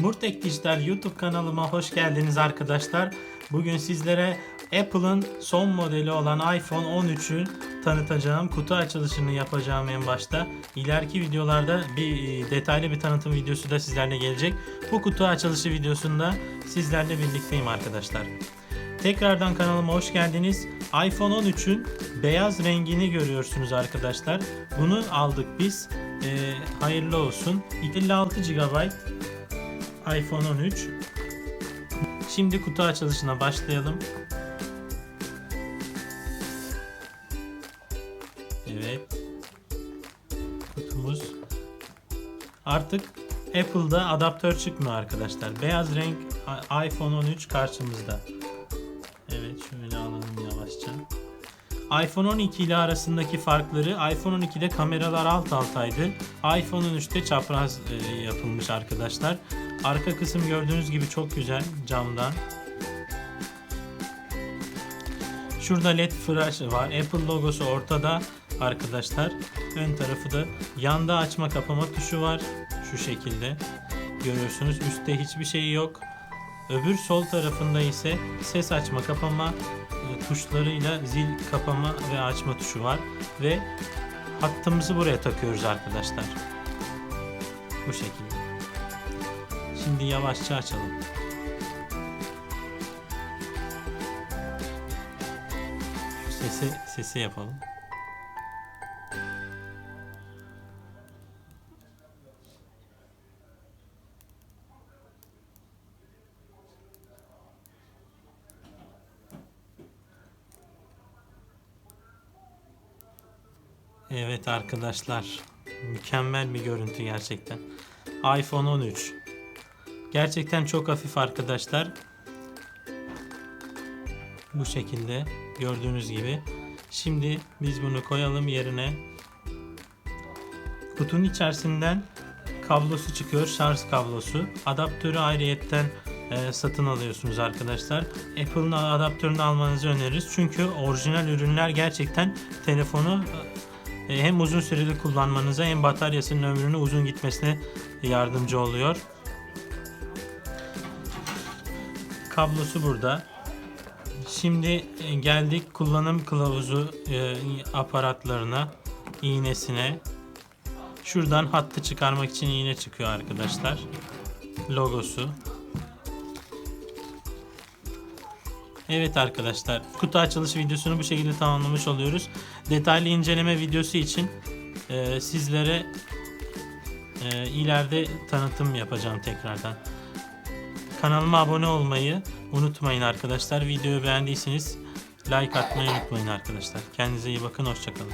Murtek Dijital YouTube kanalıma hoş geldiniz arkadaşlar. Bugün sizlere Apple'ın son modeli olan iPhone 13'ü tanıtacağım. Kutu açılışını yapacağım en başta. İleriki videolarda bir e, detaylı bir tanıtım videosu da sizlerle gelecek. Bu kutu açılışı videosunda sizlerle birlikteyim arkadaşlar. Tekrardan kanalıma hoş geldiniz. iPhone 13'ün beyaz rengini görüyorsunuz arkadaşlar. Bunu aldık biz. Ee, hayırlı olsun. 56 GB iPhone 13. Şimdi kutu açılışına başlayalım. Evet. Kutumuz. Artık Apple'da adaptör çıkmıyor arkadaşlar. Beyaz renk iPhone 13 karşımızda. Evet şöyle alalım yavaşça. iPhone 12 ile arasındaki farkları iPhone 12'de kameralar alt altaydı. iPhone 13'te çapraz e, yapılmış arkadaşlar. Arka kısım gördüğünüz gibi çok güzel camdan. Şurada led flash var. Apple logosu ortada arkadaşlar. Ön tarafı da yanda açma kapama tuşu var. Şu şekilde. Görüyorsunuz üstte hiçbir şey yok. Öbür sol tarafında ise ses açma kapama e, tuşlarıyla zil kapama ve açma tuşu var. Ve hattımızı buraya takıyoruz arkadaşlar. Bu şekilde. Şimdi yavaşça açalım. Sesi, sesi yapalım. Evet arkadaşlar. Mükemmel bir görüntü gerçekten. iPhone 13. Gerçekten çok hafif arkadaşlar. Bu şekilde gördüğünüz gibi. Şimdi biz bunu koyalım yerine. Kutunun içerisinden kablosu çıkıyor. Şarj kablosu. Adaptörü ayrıyetten e, satın alıyorsunuz arkadaşlar. Apple'ın adaptörünü almanızı öneririz. Çünkü orijinal ürünler gerçekten telefonu hem uzun süreli kullanmanıza hem bataryasının ömrünü uzun gitmesine yardımcı oluyor. Kablosu burada. Şimdi e, geldik kullanım kılavuzu e, aparatlarına, iğnesine. Şuradan hattı çıkarmak için iğne çıkıyor arkadaşlar. Logosu. Evet arkadaşlar kutu açılış videosunu bu şekilde tamamlamış oluyoruz. Detaylı inceleme videosu için e, sizlere e, ileride tanıtım yapacağım tekrardan. Kanalıma abone olmayı unutmayın arkadaşlar. Videoyu beğendiyseniz like atmayı unutmayın arkadaşlar. Kendinize iyi bakın. Hoşçakalın.